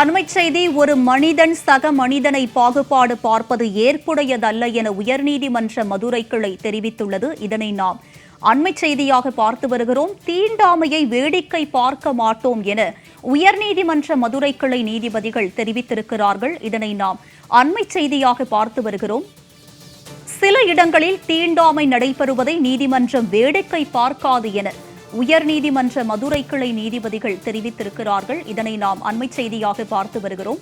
அண்மைச் செய்தி ஒரு மனிதன் சக மனிதனை பாகுபாடு பார்ப்பது ஏற்புடையதல்ல என உயர்நீதிமன்ற மதுரை கிளை தெரிவித்துள்ளது. இதனை நாம் அண்மைச் செய்தியாக பார்த்து வருகிறோம். தீண்டாமையை வேடிக்கை பார்க்க மாட்டோம் என உயர்நீதிமன்ற மதுரை கிளை நீதிபதிகள் தெரிவித்திருக்கிறார்கள். இதனை நாம் அண்மைச் செய்தியாக பார்த்து வருகிறோம். சில இடங்களில் தீண்டாமை நடைபெறுவதை நீதிமன்றம் வேடிக்கை பார்க்காது என உயர்நீதிமன்ற மதுரை கிளை நீதிபதிகள் தெரிவித்திருக்கிறார்கள். இதனை நாம் அண்மை செய்தியாக பார்த்து வருகிறோம்.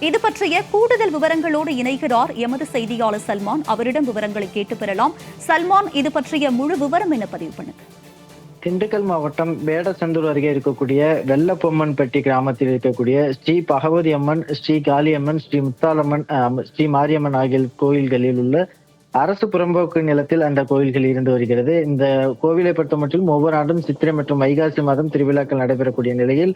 இது பற்றிய கூடுதல் விவரங்களோடு இணைகிறார் எமது செய்தியாளர் சல்மான். அவரிடம் விவரங்களை கேட்டு பெறலாம். சல்மான் இது பற்றிய முழு விவரம் என பதிவு பண்ணுங்க? திண்டுக்கல் மாவட்டம் வேடசந்தூர் அருகே இருக்கக்கூடிய வெள்ளப்பொம்மன்பட்டி கிராமத்தில் இருக்கக்கூடிய ஸ்ரீ பகவதி அம்மன் ஸ்ரீ காளியம்மன் ஸ்ரீ முத்தாலம்மன் அஹ், ஸ்ரீ மாரியம்மன் ஆகிய கோயில்களில் உள்ள அரசு புறம்போக்கு நிலத்தில் அந்த கோவில்கள் இருந்து வருகிறது. இந்த கோவிலை பொறுத்த மட்டும் ஒவ்வொரு ஆண்டும் சித்திரை மற்றும் வைகாசி மாதம் திருவிழாக்கள் நடைபெறக்கூடிய நிலையில்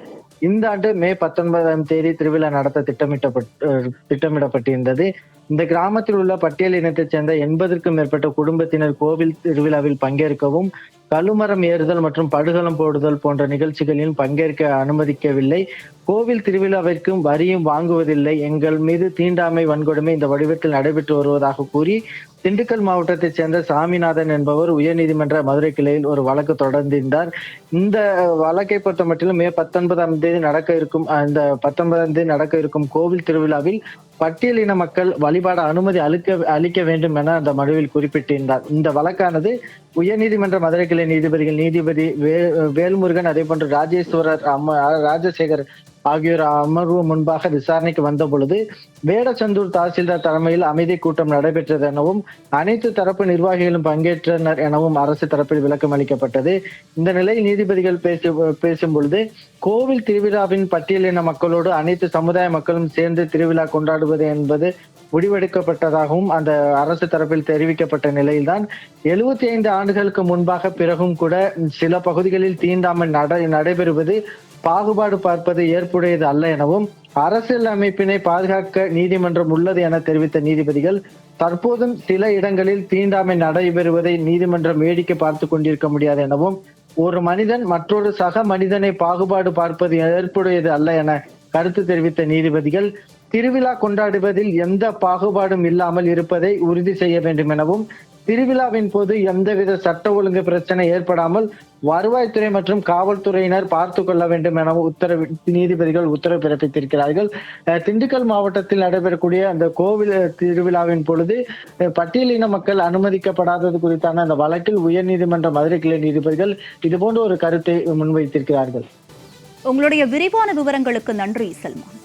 இந்த ஆண்டு மே பத்தொன்பதாம் தேதி திருவிழா நடத்த திட்டமிட்டப்பட்டு திட்டமிடப்பட்டிருந்தது. இந்த கிராமத்தில் உள்ள பட்டியல் இனத்தைச் சேர்ந்த எண்பதற்கும் மேற்பட்ட குடும்பத்தினர் கோவில் திருவிழாவில் பங்கேற்கவும் கழுமரம் ஏறுதல் மற்றும் படுகளம் போடுதல் போன்ற நிகழ்ச்சிகளில் பங்கேற்க அனுமதிக்கவில்லை. கோவில் திருவிழாவிற்கும் வரியும் வாங்குவதில்லை. எங்கள் மீது தீண்டாமை வன்கொடுமை இந்த வடிவத்தில் நடைபெற்று வருவதாக கூறி திண்டுக்கல் மாவட்டத்தைச் சேர்ந்த சாமிநாதன் என்பவர் உயர்நீதிமன்ற மதுரை கிளையில் ஒரு வழக்கு தொடர்ந்திருந்தார். இந்த வழக்கை பொறுத்த மட்டிலும் மே பத்தொன்பதாம் தேதி நடக்க இருக்கும் இந்த பத்தொன்பதாம் தேதி நடக்க இருக்கும் கோவில் திருவிழாவில் பட்டியலின மக்கள் வழிபாட அனுமதி அளிக்க அளிக்க வேண்டும் என அந்த மனுவில் குறிப்பிட்டிருந்தார். இந்த வழக்கானது உயர்நீதிமன்ற மதுரை கிளை நீதிபதிகள் நீதிபதி வே வேல்முருகன் அதே போன்று ராஜேஸ்வரர் அம்ம ராஜசேகர் ஆகியோர் அமர்வு முன்பாக விசாரணைக்கு வந்த பொழுது வேடச்சந்தூர் தாசில்தார் தலைமையில் அமைதி கூட்டம் நடைபெற்றது எனவும் அனைத்து தரப்பு நிர்வாகிகளும் பங்கேற்றனர் எனவும் அரசு தரப்பில் விளக்கம் அளிக்கப்பட்டது. இந்த நிலையில் நீதிபதிகள் பேசி பேசும் பொழுது கோவில் திருவிழாவின் பட்டியலின மக்களோடு அனைத்து சமுதாய மக்களும் சேர்ந்து திருவிழா கொண்டாடுவது என்பது முடிவெடுக்கப்பட்டதாகவும் அந்த அரசு தரப்பில் தெரிவிக்கப்பட்ட நிலையில்தான் எழுபத்தி ஐந்து ஆண்டுகளுக்கு முன்பாக பிறகும் கூட சில பகுதிகளில் தீண்டாமல் நட நடைபெறுவது பாகுபாடு பார்ப்பது ஏற்புடையது அல்ல எனவும் அரசியல் அமைப்பினை பாதுகாக்க நீதிமன்றம் உள்ளது என தெரிவித்த நீதிபதிகள் தற்போதும் சில இடங்களில் தீண்டாமை நடைபெறுவதை நீதிமன்றம் வேடிக்கை பார்த்து கொண்டிருக்க முடியாது எனவும் ஒரு மனிதன் மற்றொரு சக மனிதனை பாகுபாடு பார்ப்பது ஏற்புடையது அல்ல என கருத்து தெரிவித்த நீதிபதிகள் திருவிழா கொண்டாடுவதில் எந்த பாகுபாடும் இல்லாமல் இருப்பதை உறுதி செய்ய வேண்டும் எனவும் திருவிழாவின் போது எந்தவித சட்ட ஒழுங்கு பிரச்சனை ஏற்படாமல் வருவாய்த்துறை மற்றும் காவல்துறையினர் பார்த்து கொள்ள வேண்டும் என உத்தரவு நீதிபதிகள் உத்தரவு பிறப்பித்திருக்கிறார்கள். திண்டுக்கல் மாவட்டத்தில் நடைபெறக்கூடிய அந்த கோவில் திருவிழாவின் பொழுது பட்டியலின மக்கள் அனுமதிக்கப்படாதது குறித்தான அந்த வழக்கில் உயர்நீதிமன்ற மதுரை கிளை நீதிபதிகள் இதுபோன்ற ஒரு கருத்தை முன்வைத்திருக்கிறார்கள். உங்களுடைய விரிவான விவரங்களுக்கு நன்றி செல்மான்.